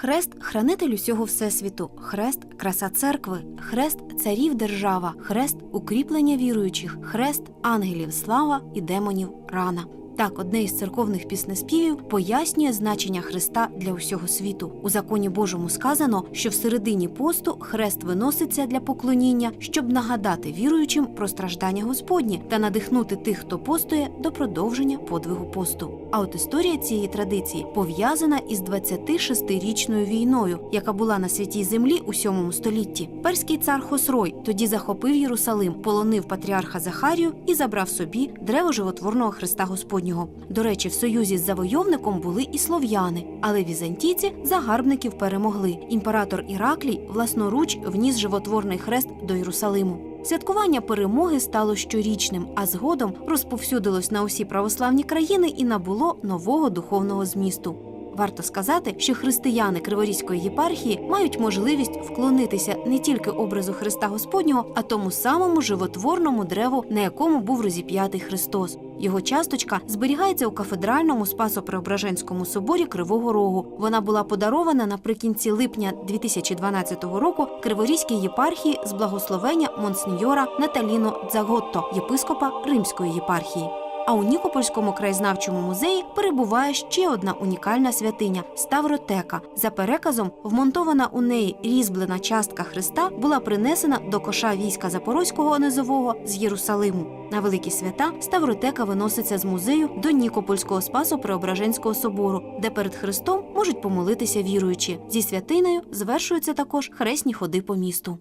Хрест хранитель усього всесвіту, хрест краса церкви, хрест царів держава, хрест укріплення віруючих, хрест ангелів слава і демонів рана. Так, одне із церковних піснеспівів пояснює значення Христа для усього світу. У законі Божому сказано, що в середині посту хрест виноситься для поклоніння, щоб нагадати віруючим про страждання Господні та надихнути тих, хто постує, до продовження подвигу посту. А от історія цієї традиції пов'язана із 26-річною війною, яка була на святій землі у 7 столітті. Перський цар Хосрой тоді захопив Єрусалим, полонив патріарха Захарію і забрав собі древо животворного Христа Господнього. До речі, в союзі з завойовником були і слов'яни, але візантійці загарбників перемогли. Імператор Іраклій власноруч вніс животворний хрест до Єрусалиму. Святкування перемоги стало щорічним, а згодом розповсюдилось на усі православні країни і набуло нового духовного змісту. Варто сказати, що християни Криворізької єпархії мають можливість вклонитися не тільки образу Христа Господнього, а тому самому животворному древу, на якому був розіп'ятий Христос. Його часточка зберігається у кафедральному Спасо-Преображенському соборі Кривого Рогу. Вона була подарована наприкінці липня 2012 року Криворізькій єпархії з благословення монсеньора Наталіно Дзаготто, єпископа Римської єпархії. А у Нікопольському краєзнавчому музеї перебуває ще одна унікальна святиня Ставротека. За переказом, вмонтована у неї різьблена частка Христа була принесена до коша війська Запорозького низового з Єрусалиму. На великі свята Ставротека виноситься з музею до Нікопольського Спасо-Преображенського собору, де перед Христом можуть помолитися віруючі. Зі святиною звершуються також хресні ходи по місту.